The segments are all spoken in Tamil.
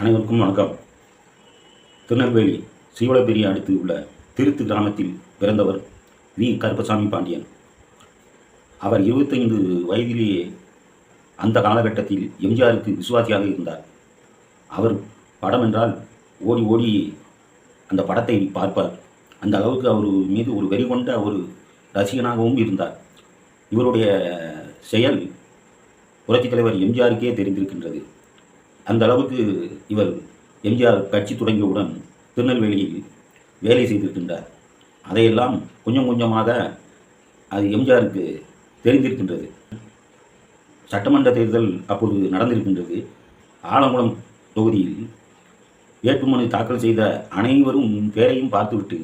அனைவருக்கும் வணக்கம். திருநெல்வேலி சீவலப்பேரி அடுத்து உள்ள திருத்து கிராமத்தில் பிறந்தவர் வி. கருப்பசாமி பாண்டியன். அவர் இருபத்தைந்து வயதிலேயே அந்த காலகட்டத்தில் எம்ஜிஆருக்கு விசுவாசியாக இருந்தார். அவர் படம் என்றால் ஓடி ஓடி அந்த படத்தை பார்ப்பார். அந்த அளவுக்கு அவர் மீது ஒரு வெறி கொண்ட ஒரு ரசிகனாகவும் இருந்தார். இவருடைய செயல் புரட்சித் தலைவர் எம்ஜிஆருக்கே தெரிந்திருக்கின்றது. அந்த அளவுக்கு இவர் எம்ஜிஆர் கட்சி தொடங்கியவுடன் திருநெல்வேலியில் வேலை செய்திருக்கின்றார். அதையெல்லாம் கொஞ்சம் கொஞ்சமாக அது எம்ஜிஆருக்கு தெரிந்திருக்கின்றது. சட்டமன்ற தேர்தல் அப்போது நடந்திருக்கின்றது. ஆலங்குளம் தொகுதியில் வேட்புமனு தாக்கல் செய்த அனைவரும் பெயரையும் பார்த்துவிட்டு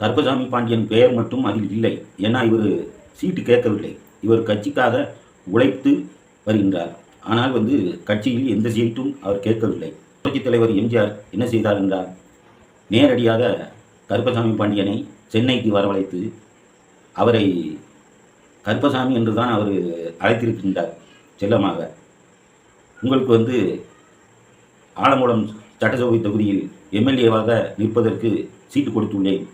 கருப்பசாமி பாண்டியன் பெயர் மட்டும் அதில் இல்லை ஏன்னா இவர் சீட்டு கேட்கவில்லை. இவர் கட்சிக்காக உழைத்து வருகின்றார். ஆனால் வந்து கட்சியில் எந்த சீட்டும் அவர் கேட்கவில்லை. புரட்சித் தலைவர் எம்ஜிஆர் என்ன செய்தார் என்றால் நேரடியாக கருப்பசாமி பாண்டியனை சென்னைக்கு வரவழைத்து அவரை கருப்பசாமி என்று தான் அவர் அழைத்திருக்கின்றார் செல்லமாக. உங்களுக்கு வந்து ஆலங்குளம் சட்டசபை தொகுதியில் எம்எல்ஏவாக நிற்பதற்கு சீட்டு கொடுத்துள்ளேன்.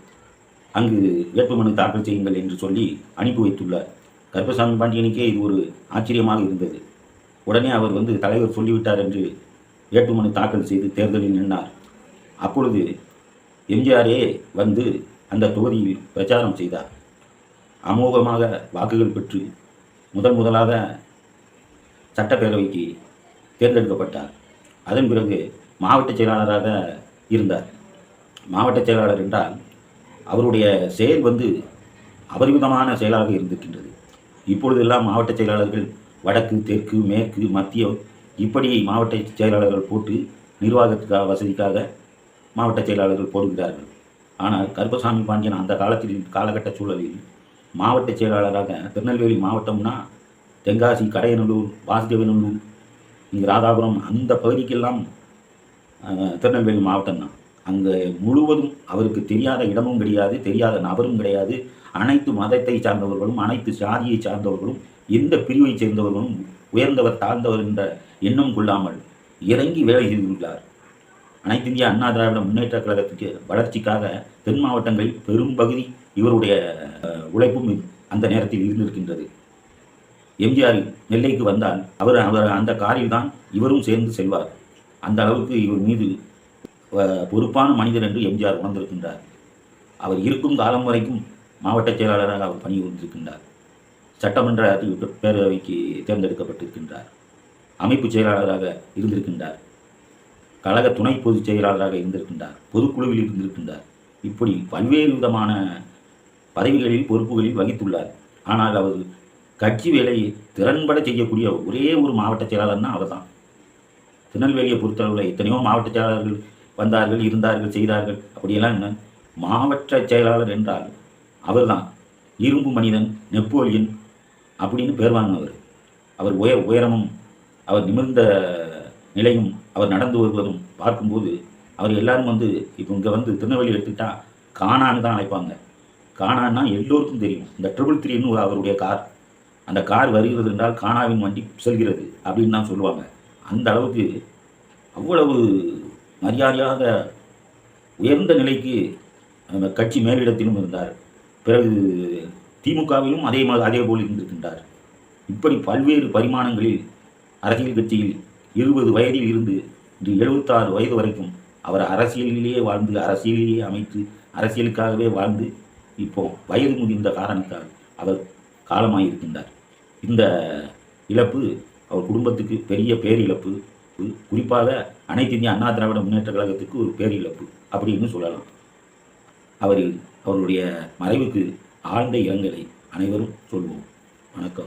அங்கு வேட்புமனு தாக்கல் செய்யுங்கள் என்று சொல்லி அனுப்பி வைத்துள்ளார். கருப்பசாமி பாண்டியனுக்கே இது ஒரு ஆச்சரியமாக இருந்தது. உடனே அவர் வந்து தலைவர் சொல்லிவிட்டார் என்று வேட்புமனு தாக்கல் செய்து தேர்தலில் நின்றார். அப்பொழுது எம்ஜிஆரே வந்து அந்த தொகுதியில் பிரச்சாரம் செய்தார். அமோகமாக வாக்குகள் பெற்று முதன் முதலாக சட்டப்பேரவைக்கு தேர்ந்தெடுக்கப்பட்டார். அதன் பிறகு மாவட்ட செயலாளராக இருந்தார். மாவட்ட செயலாளர் என்றால் அவருடைய செயல் வந்து அபரிமிதமான செயலாக இருந்திருக்கின்றது. இப்பொழுதெல்லாம் மாவட்ட செயலாளர்கள் வடக்கு தெற்கு மேற்கு மத்திய இப்படி மாவட்ட செயலாளர்கள் போட்டு நிர்வாகத்துக்காக வசதிக்காக மாவட்ட செயலாளர்கள் போடுகிறார்கள். ஆனால் கருப்பசாமி பாண்டியன் அந்த காலத்தில் காலகட்ட சூழலில் மாவட்ட செயலாளராக திருநெல்வேலி மாவட்டம்னா தென்காசி கடையநல்லூர் வாசுதேவநல்லூர் இங்கே ராதாபுரம் அந்த பகுதிக்கெல்லாம் திருநெல்வேலி மாவட்டம் தான். அங்கே முழுவதும் அவருக்கு தெரியாத இடமும் கிடையாது தெரியாத நபரும் கிடையாது. அனைத்து மதத்தை சார்ந்தவர்களும் அனைத்து சாதியை சார்ந்தவர்களும் எந்த பிரிவை சேர்ந்தவர்களும் உயர்ந்தவர் தாழ்ந்தவர் என்ற எண்ணம் கொள்ளாமல் இறங்கி வேலை செய்துள்ளார். அனைத்து இந்திய அண்ணா திராவிட முன்னேற்ற கழகத்துக்கு வளர்ச்சிக்காக தென் மாவட்டங்களில் பெரும்பகுதி இவருடைய உழைப்பும் அந்த நேரத்தில் இருந்திருக்கின்றது. எம்ஜிஆர் நெல்லைக்கு வந்தால் அவர் அவர் அந்த காரில் தான் இவரும் சேர்ந்து செல்வார். அந்த அளவுக்கு இவர் மீது பொறுப்பான மனிதர் என்று எம்ஜிஆர் உணர்ந்திருக்கின்றார். அவர் இருக்கும் காலம் வரைக்கும் மாவட்ட செயலாளராக அவர் பணிபுரிந்திருக்கின்றார். சட்டமன்ற பேரவைக்கு தேர்ந்தெடுக்கப்பட்டிருக்கின்றார். அமைப்பு செயலாளராக இருந்திருக்கின்றார். கழக துணை பொதுச் செயலாளராக இருந்திருக்கின்றார். பொதுக்குழுவில் இருந்திருக்கின்றார். இப்படி பல்வேறு விதமான பதவிகளில் பொறுப்புகளில் வகித்துள்ளார். ஆனால் அவர் கட்சி வேலையை திறன்பட செய்யக்கூடிய ஒரே ஒரு மாவட்ட செயலாளர்னா அவர் தான் திருநெல்வேலியை பொறுத்தளவில் எத்தனையோ மாவட்ட செயலாளர்கள் வந்தார்கள் இருந்தார்கள் செய்தார்கள். அப்படியெல்லாம் என்ன? மாவட்ட செயலாளர் என்றால் அவர்தான். இரும்பு மனிதன் நெப்போலியன் அப்படின்னு பேர் வாங்கினவர். அவர் உய உயரமும் அவர் நிமிர்ந்த நிலையும் அவர் நடந்து வருவதும் பார்க்கும்போது அவர் எல்லாரும் வந்து இப்போ இங்கே வந்து திருநெல்வேலி எடுத்துக்கிட்டா காணான்னு தான் அழைப்பாங்க. காணான்னா எல்லோருக்கும் தெரியும். இந்த ட்ரிபிள் த்ரீன்னு ஒரு அவருடைய கார். அந்த கார் வருகிறது என்றால் காணாவின் வண்டி செல்கிறது அப்படின்னு தான் சொல்லுவாங்க. அந்த அளவுக்கு அவ்வளவு மரியாதையாக உயர்ந்த நிலைக்கு அந்த கட்சி மேலிடத்திலும் இருந்தார். பிறகு திமுகவிலும் அதே அதே போல் இருந்திருக்கின்றார். இப்படி பல்வேறு பரிமாணங்களில் அரசியல் கட்சியில் இருபது வயதில் இருந்து இன்று எழுபத்தாறு வயது வரைக்கும் அவர் அரசியலிலேயே வாழ்ந்து அரசியலிலேயே அமைத்து அரசியலுக்காகவே வாழ்ந்து இப்போ வயது முதிர்ந்த காரணத்தால் அவர் காலமாயிருக்கின்றார். இந்த இழப்பு அவர் குடும்பத்துக்கு பெரிய பேரிழப்பு குறிப்பாக அனைத்து இந்திய அண்ணா திராவிட முன்னேற்ற கழகத்துக்கு ஒரு பேரிழப்பு அப்படின்னு சொல்லலாம். அவர் அவருடைய மறைவுக்கு ஆழ்ந்த இரங்கலை அனைவரும் சொல்வோம். வணக்கம்.